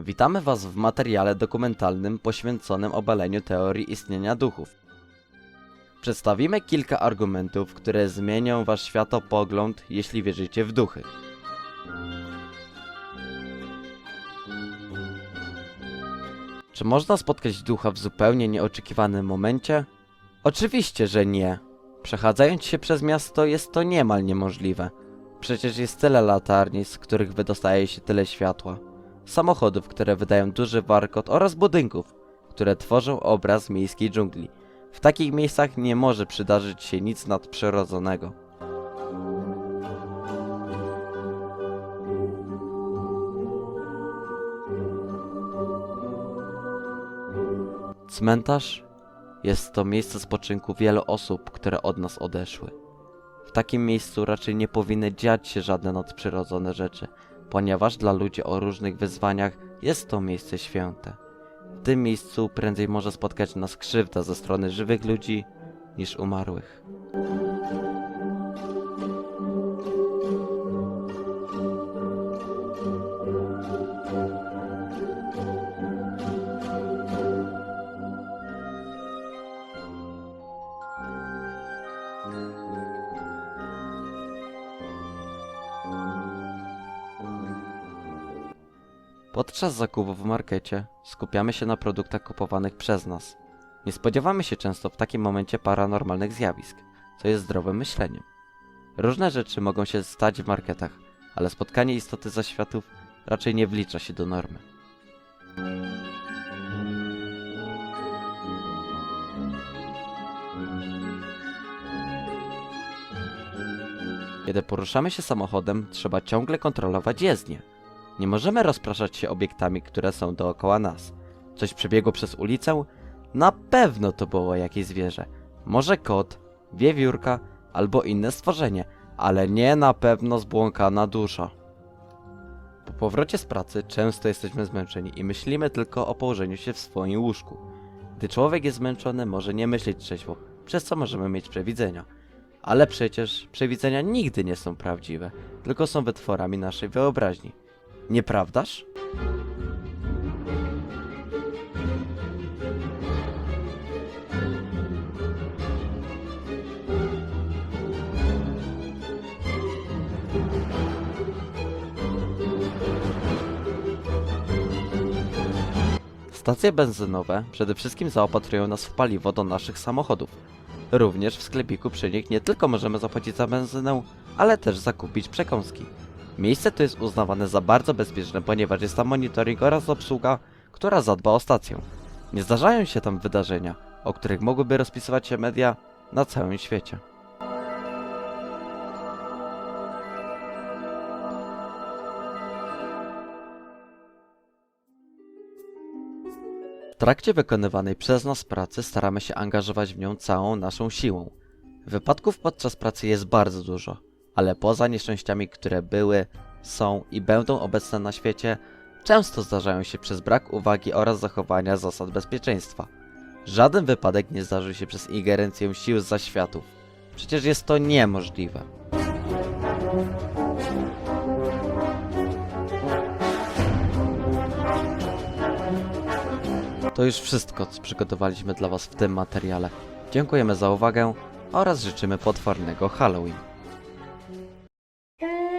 Witamy Was w materiale dokumentalnym poświęconym obaleniu teorii istnienia duchów. Przedstawimy kilka argumentów, które zmienią Wasz światopogląd, jeśli wierzycie w duchy. Czy można spotkać ducha w zupełnie nieoczekiwanym momencie? Oczywiście, że nie. Przechadzając się przez miasto jest to niemal niemożliwe. Przecież jest tyle latarni, z których wydostaje się tyle światła. Samochodów, które wydają duży warkot oraz budynków, które tworzą obraz miejskiej dżungli. W takich miejscach nie może przydarzyć się nic nadprzyrodzonego. Cmentarz jest to miejsce spoczynku wielu osób, które od nas odeszły. W takim miejscu raczej nie powinny dziać się żadne nadprzyrodzone rzeczy, ponieważ dla ludzi o różnych wyzwaniach jest to miejsce święte. W tym miejscu prędzej może spotkać nas krzywda ze strony żywych ludzi niż umarłych. Podczas zakupów w markecie skupiamy się na produktach kupowanych przez nas. Nie spodziewamy się często w takim momencie paranormalnych zjawisk, co jest zdrowym myśleniem. Różne rzeczy mogą się stać w marketach, ale spotkanie istoty zaświatów raczej nie wlicza się do normy. Kiedy poruszamy się samochodem, trzeba ciągle kontrolować jezdnię. Nie możemy rozpraszać się obiektami, które są dookoła nas. Coś przebiegło przez ulicę? Na pewno to było jakieś zwierzę. Może kot, wiewiórka albo inne stworzenie, ale nie na pewno zbłąkana dusza. Po powrocie z pracy często jesteśmy zmęczeni i myślimy tylko o położeniu się w swoim łóżku. Gdy człowiek jest zmęczony, może nie myśleć trzeźwo, przez co możemy mieć przewidzenia. Ale przecież przewidzenia nigdy nie są prawdziwe, tylko są wytworami naszej wyobraźni. Nieprawdaż? Stacje benzynowe przede wszystkim zaopatrują nas w paliwo do naszych samochodów. Również w sklepiku przy nich nie tylko możemy zapłacić za benzynę, ale też zakupić przekąski. Miejsce to jest uznawane za bardzo bezpieczne, ponieważ jest tam monitoring oraz obsługa, która zadba o stację. Nie zdarzają się tam wydarzenia, o których mogłyby rozpisywać się media na całym świecie. W trakcie wykonywanej przez nas pracy staramy się angażować w nią całą naszą siłą. Wypadków podczas pracy jest bardzo dużo, ale poza nieszczęściami, które były, są i będą obecne na świecie, często zdarzają się przez brak uwagi oraz zachowania zasad bezpieczeństwa. Żaden wypadek nie zdarzył się przez ingerencję sił zaświatów. Przecież jest to niemożliwe. To już wszystko, co przygotowaliśmy dla Was w tym materiale. Dziękujemy za uwagę oraz życzymy potwornego Halloween. Uh,